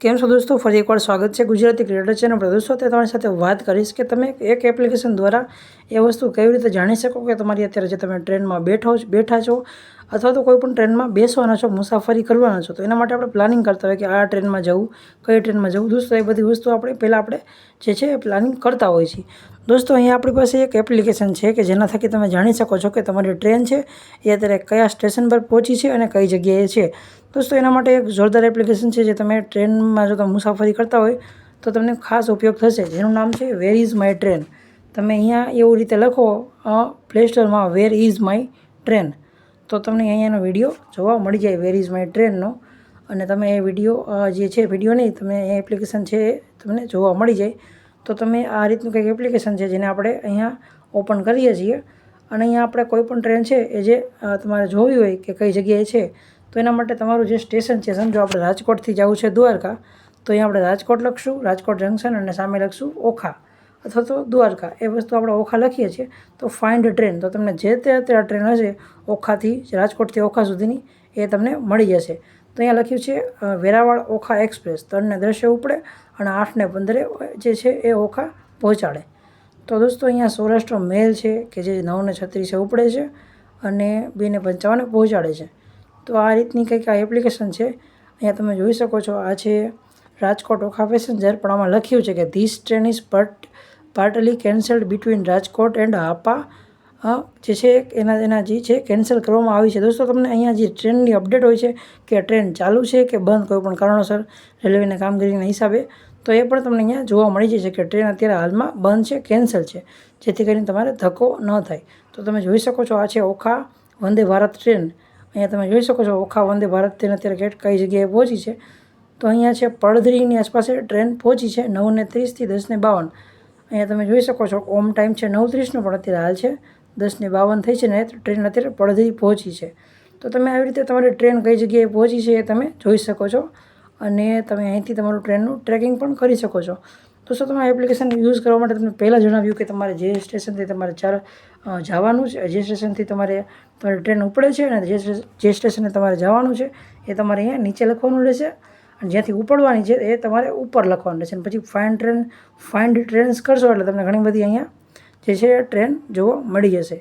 કેમ છો દોસ્તો? ફરી એકવાર સ્વાગત છે ગુજરાતી ક્રિએટર ચેનલ પર. દોસ્તો તે તમારી સાથે વાત કરીશ કે તમે એક એપ્લિકેશન દ્વારા એ વસ્તુ કેવી રીતે જાણી શકો કે તમારી અત્યારે જે તમે ટ્રેનમાં બેઠો છો, બેઠા છો? અથવા તો કોઈ પણ ટ્રેનમાં બેસવાના છો, મુસાફરી કરવાના છો, તો એના માટે આપણે પ્લાનિંગ કરતા હોય કે આ ટ્રેનમાં જવું, કઈ ટ્રેનમાં જવું. દોસ્તો, એ બધી વસ્તુ આપણે પહેલાં આપણે જે છે એ પ્લાનિંગ કરતા હોઈએ છીએ. દોસ્તો, અહીંયા આપણી પાસે એક એપ્લિકેશન છે કે જેના થકી તમે જાણી શકો છો કે તમારી ટ્રેન છે એ અત્યારે કયા સ્ટેશન પર પહોંચી છે અને કઈ જગ્યાએ છે. દોસ્તો, એના માટે એક જોરદાર એપ્લિકેશન છે જે તમે ટ્રેનમાં જો તમે મુસાફરી કરતા હોય તો તમને ખાસ ઉપયોગ થશે. જેનું નામ છે વેર ઇઝ માય ટ્રેન તમે અહીંયા એવું રીતે લખો પ્લે સ્ટોરમાં વેર ઇઝ માય ટ્રેન તો તમને અહીંયાનો વીડિયો જોવા મળી જાય વેર ઇઝ માય ટ્રેનનો અને તમે એ વીડિયો જે છે વીડિયો નહીં, તમે એ એપ્લિકેશન છે તમને જોવા મળી જાય. તો તમે આ રીતનું કંઈક એપ્લિકેશન છે જેને આપણે અહીંયા ઓપન કરીએ છીએ. અને અહીંયા આપણે કોઈ પણ ટ્રેન છે એ જે તમારે જોવી હોય કે કઈ જગ્યાએ છે, તો એના માટે તમારું જે સ્ટેશન છે, સમજો આપણે રાજકોટથી જવું છે દ્વારકા, તો અહીંયા આપણે રાજકોટ લખશું, રાજકોટ જંકશન અને સામે લખશું ઓખા. અથવા તો દ્વારકા, એ વસ્તુ આપણે ઓખા લખીએ છીએ, તો ફાઇન્ડ ટ્રેન તો તમને જે તે અત્યારે ટ્રેન હશે, ઓખાથી રાજકોટથી ઓખા સુધીની, એ તમને મળી જશે. તો અહીંયા લખ્યું છે વેરાવાળ ઓખા એક્સપ્રેસ, ત્રણને દસે ઉપડે અને આઠને પંદરે જે છે એ ઓખા પહોંચાડે. તો દોસ્તો, અહીંયા સૌરાષ્ટ્ર મેલ છે કે જે નવને છત્રીસે ઉપડે છે અને બેને પંચાવને પહોંચાડે છે. તો આ રીતની કંઈક આ એપ્લિકેશન છે. અહીંયા તમે જોઈ શકો છો, આ છે રાજકોટ ઓખા પેસેન્જર પણ આમાં લખ્યું છે કે this train is part partly cancelled between Rajkot and Hapa જે છે, એના એના જે છે કેન્સલ કરવામાં આવી છે. દોસ્તો, તમને અહીંયા જે ટ્રેનની અપડેટ હોય છે કે ટ્રેન ચાલુ છે કે બંધ, કોઈ પણ કારણોસર રેલવેના કામગીરીના હિસાબે, તો એ પણ તમને અહીંયા જોવા મળી જશે કે ટ્રેન અત્યારે હાલમાં બંધ છે કેન્સલ છે. જેથી કરીને તમારે ધક્કો ન થાય. તો તમે જોઈ શકો છો આ છે ઓખા વંદે ભારત ટ્રેન અહીંયા તમે જોઈ શકો છો ઓખા વંદે ભારત ટ્રેન અત્યારે કેટ કઈ જગ્યાએ પહોંચી છે. તો અહીંયા છે પડધરીની આસપાસ ટ્રેન પહોંચી છે નવને ત્રીસથી દસને બાવન. અહીંયા તમે જોઈ શકો છો, ઓમ ટાઈમ છે નવ ત્રીસનો પણ અત્યારે હાલ છે દસને બાવન થઈ છે ને ટ્રેન અત્યારે પડધી પહોંચી છે. તો તમે આવી રીતે તમારી ટ્રેન કઈ જગ્યાએ પહોંચી છે એ તમે જોઈ શકો છો અને તમે અહીંથી તમારું ટ્રેનનું ટ્રેકિંગ પણ કરી શકો છો. તો શું તમે એપ્લિકેશન યુઝ કરવા માટે તમને પહેલાં જણાવ્યું કે તમારે જે સ્ટેશનથી તમારે ચાર જવાનું છે, જે સ્ટેશનથી તમારે તમારી ટ્રેન ઉપડે છે અને જે જે સ્ટેશને તમારે જવાનું છે એ તમારે અહીંયા નીચે લખવાનું રહેશે. અને જ્યાંથી ઉપડવાની છે એ તમારે ઉપર લખવાનું રહેશે. અને પછી ફાઇન્ડ ટ્રેન ફાઇન્ડ ટ્રેન્સ કરશો એટલે તમને ઘણી બધી અહીંયા જે છે ટ્રેન જોવા મળી જશે.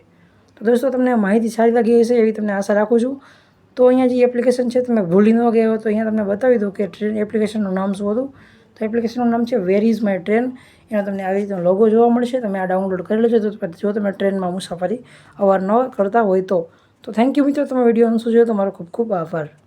તો દોસ્તો, તમને માહિતી સારી લાગી હશે એવી તમને આશા રાખું છું. તો અહીંયા જે એપ્લિકેશન છે, તમે ભૂલી ન ગયા તો અહીંયા તમને બતાવી દઉં કે ટ્રેન એપ્લિકેશનનું નામ શું હતું. તો એપ્લિકેશનનું નામ છે વેર ઇઝ માય ટ્રેન એનો તમને આવી રીતનો લોગો જોવા મળશે. તમે આ ડાઉનલોડ કરી લેજો. તો જો તમે ટ્રેનમાં મુસાફરી અવારનવાર કરતા હોય તો. તો થેન્ક યુ મિત્રો, તમે વીડિયો શું જોયો તમારો ખૂબ ખૂબ આભાર.